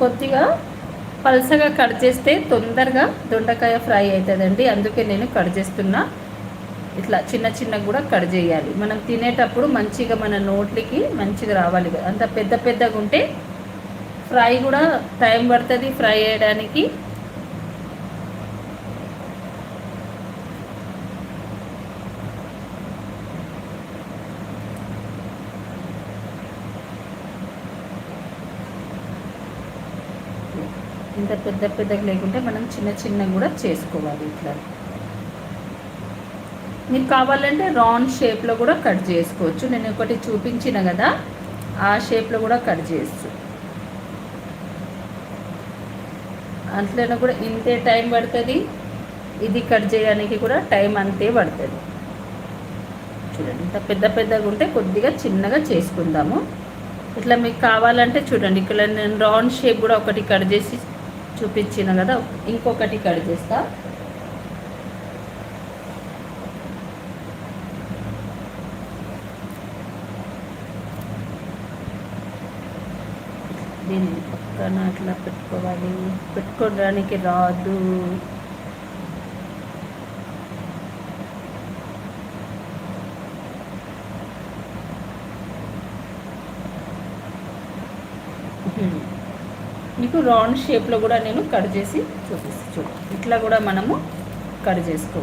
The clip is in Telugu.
కొద్దిగా పలసగా కట్ చేస్తే తొందరగా దొండకాయ ఫ్రై అవుతుందండి అందుకే నేను కట్ చేస్తున్నా. ఇట్లా చిన్న చిన్న కూడా కట్ చేయాలి. మనం తినేటప్పుడు మంచిగా మన నోట్లకి మంచిగా రావాలి అంత పెద్ద పెద్దగా ఉంటే ఫ్రై కూడా టైం పడుతుంది. ఫ్రై చేయడానికి ఇంత పెద్ద పెద్దగా లేకుంటే మనం చిన్న చిన్న కూడా చేసుకోవాలి ఇట్లా. మీకు కావాలంటే రౌండ్ షేప్లో కూడా కట్ చేసుకోవచ్చు. నేను ఒకటి చూపించిన కదా ఆ షేప్లో కూడా కట్ చేస్తు. అంతలోనే కూడా ఇంతే టైం పడుతుంది. ఇది కట్ చేయడానికి కూడా టైం అంతే పడుతుంది. చూడండి ఇంత పెద్ద పెద్దగా ఉంటే కొద్దిగా చిన్నగా చేసుకుందాము. ఇట్లా మీకు కావాలంటే చూడండి. ఇక్కడ నేను రౌండ్ షేప్ కూడా ఒకటి కట్ చేసి చూపించిన కదా. ఇంకొకటి కట్ చేస్తా. దీన్ని పక్కన అట్లా పెట్టుకోవాలి. పెట్టుకోవడానికి రాదు. మీకు రౌండ్ షేప్లో కూడా నేను కట్ చేసి చూపిస్తాను చూడు ఇట్లా కూడా మనము కట్ చేసుకో.